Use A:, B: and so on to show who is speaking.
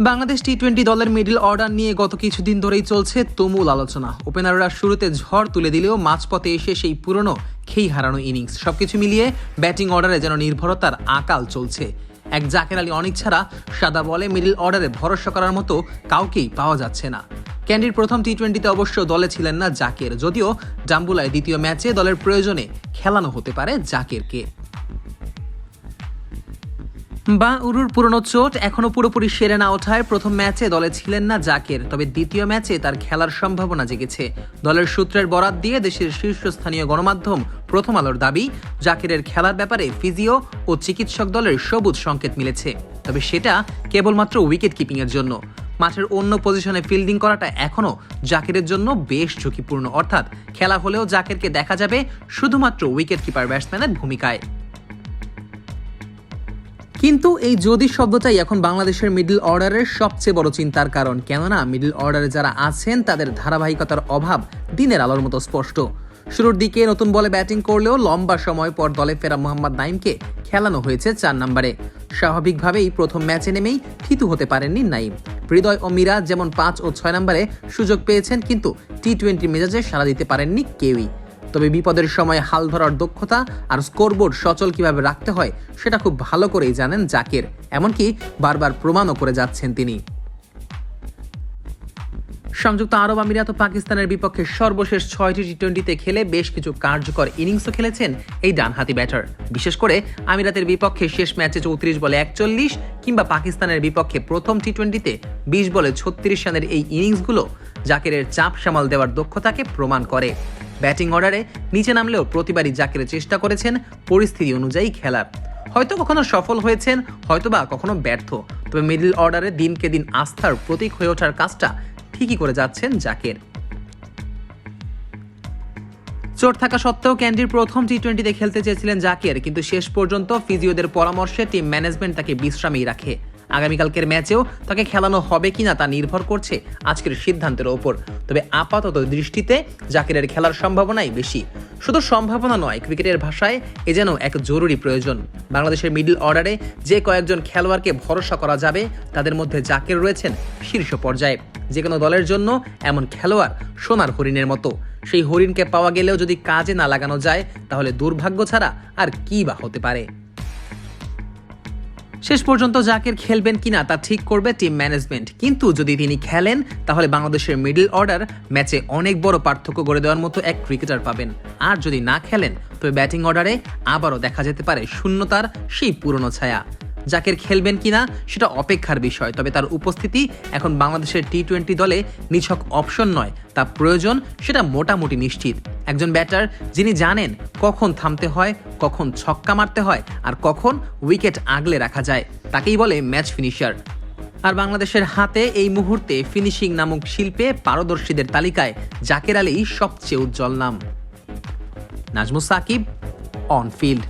A: Bangladesh T twenty দলের middle order নিয়ে গত কিছুদিন ধরেই চলছে তুমুল আলোচনা। ওপেনাররা শুরুতে ঝড় তুলে দিলেও মাঝপথে এসে সেই পুরনো, খেই হারানো ইনিংস সবকিছু মিলিয়ে ব্যাটিং অর্ডারে যেন নির্ভরতার আকাল চলছে। এক জাকের আলী অনেক ছাড়া সাদা বলে মিডল অর্ডারে ভরসা করার মতো কাউকেই পাওয়া যাচ্ছে না। ক্যান্ডির প্রথম টি টোয়েন্টিতে অবশ্য দলে ছিলেন না জাকের। যদিও জাম্বুলায় দ্বিতীয় ম্যাচে দলের প্রয়োজনে খেলানো হতে পারে জাকেরকে। বা উরুর পুরনো চোট এখনও পুরোপুরি সেরে না ওঠায় প্রথম ম্যাচে দলে ছিলেন না জাকের, তবে দ্বিতীয় ম্যাচে তার খেলার সম্ভাবনা জেগেছে। দলের সূত্রের বরাত দিয়ে দেশের শীর্ষস্থানীয় গণমাধ্যম প্রথম আলোর দাবি, জাকিরের খেলার ব্যাপারে ফিজিও ও চিকিৎসক দলের সবুজ সংকেত মিলেছে, তবে সেটা কেবলমাত্র উইকেট কিপিংয়ের জন্য। মাঠের অন্য পজিশনে ফিল্ডিং করাটা এখনও জাকিরের জন্য বেশ ঝুঁকিপূর্ণ, অর্থাৎ খেলা হলেও জাকিরকে দেখা যাবে শুধুমাত্র উইকেট কিপার ব্যাটসম্যানের ভূমিকায়। কিন্তু এই যদি শব্দটাই এখন বাংলাদেশের মিডল অর্ডারের সবচেয়ে বড় চিন্তার কারণ। কেননা মিডল অর্ডারে যারা আছেন, তাদের ধারাবাহিকতার অভাব দিনের আলোর মতো স্পষ্ট। শুরুর দিকে নতুন বলে ব্যাটিং করলেও লম্বা সময় পর দলে ফেরা মোহাম্মদ নাইমকে খেলানো হয়েছে চার নম্বরে। স্বাভাবিকভাবেই প্রথম ম্যাচে নেমেই থিতু হতে পারেননি নাইম হৃদয় ও মিরাজ যেমন পাঁচ ও ছয় নম্বরে সুযোগ পেয়েছেন, কিন্তু টি টোয়েন্টি মেজাজে সাড়া দিতে পারেননি কেউই। তবে বিপদের সময় হাল ধরার দক্ষতা আর স্কোরবোর্ড সচল কীভাবে রাখতে হয়, সেটা খুব ভালো করেই জানেন জাকির। এমনকি বারবার প্রমাণও করে যাচ্ছেন তিনি। সংযুক্ত আরব আমিরাত ও পাকিস্তানের বিপক্ষে সর্বশেষ ছয়টি টি টোয়েন্টিতে খেলে বেশ কিছু কার্যকর ইনিংসও খেলেছেন এই ডানহাতি ব্যাটার। বিশেষ করে আমিরাতের বিপক্ষে শেষ ম্যাচে চৌত্রিশ বলে একচল্লিশ কিংবা পাকিস্তানের বিপক্ষে প্রথম টি টোয়েন্টিতে বিশ বলে ছত্রিশ রানের এই ইনিংসগুলো জাকিরের চাপ সামাল দেওয়ার দক্ষতাকে প্রমাণ করে। ব্যাটিং অর্ডারে নিচে নামলেও প্রতিবারই জাকিরের চেষ্টা করেছেন পরিস্থিতি অনুযায়ী খেলার। হয়তো কখনো সফল হয়েছেন, হয়তোবা কখনো ব্যর্থ। তবে মিডল অর্ডারে দিনকে দিন আস্থার প্রতীক হয়ে ওঠার কাজটা ঠিকই করে যাচ্ছেন জাকের। চোট থাকা সত্ত্বেও ক্যান্ডির প্রথম টি টোয়েন্টিতে খেলতে চেয়েছিলেন জাকির, কিন্তু শেষ পর্যন্ত ফিজিওদের পরামর্শে টিম ম্যানেজমেন্ট তাকে বিশ্রামেই রাখে। আগামীকালকের ম্যাচেও তাকে খেলানো হবে কিনা তা নির্ভর করছে আজকের সিদ্ধান্তের ওপর। তবে আপাতত দৃষ্টিতে জাকিরের খেলার সম্ভাবনাই বেশি। শুধু সম্ভাবনা নয়, ক্রিকেটের ভাষায় এ যেন এক জরুরি প্রয়োজন। বাংলাদেশের মিডল অর্ডারে যে কয়েকজন খেলোয়াড়কে ভরসা করা যাবে, তাদের মধ্যে জাকির রয়েছেন শীর্ষ পর্যায়ে। যে কোনো দলের জন্য এমন খেলোয়াড় সোনার হরিণের মতো। সেই হরিণকে পাওয়া গেলেও যদি কাজে না লাগানো যায়, তাহলে দুর্ভাগ্য ছাড়া আর কি বা হতে পারে? শেষ পর্যন্ত জাকের খেলবেন কিনা তা ঠিক করবে টিম ম্যানেজমেন্ট কিন্তু যদি তিনি খেলেন, তাহলে বাংলাদেশের মিডল অর্ডার ম্যাচে অনেক বড় পার্থক্য গড়ে দেওয়ার মতো এক ক্রিকেটার পাবেন। আর যদি না খেলেন, তবে ব্যাটিং অর্ডারে আবারও দেখা যেতে পারে শূন্যতার সেই পুরনো ছায়া। জাকের খেলবেন কিনা, সেটা অপেক্ষার বিষয়, তবে তার উপস্থিতি এখন বাংলাদেশের টি টোয়েন্টি দলে নিছক অপশন নয়। তা প্রয়োজন, সেটা মোটামুটি নিশ্চিত। একজন ব্যাটার যিনি জানেন কখন থামতে হয়, কখন ছক্কা মারতে হয় আর কখন উইকেট আগলে রাখা যায়। তাকেই বলে ম্যাচ ফিনিশার। আর বাংলাদেশের হাতে এই মুহূর্তে ফিনিশিং নামক শিল্পে পারদর্শীদের তালিকায় জাকের আলী সবচেয়ে উজ্জ্বল নাম। নাজমু সাকিব অন ফিল্ড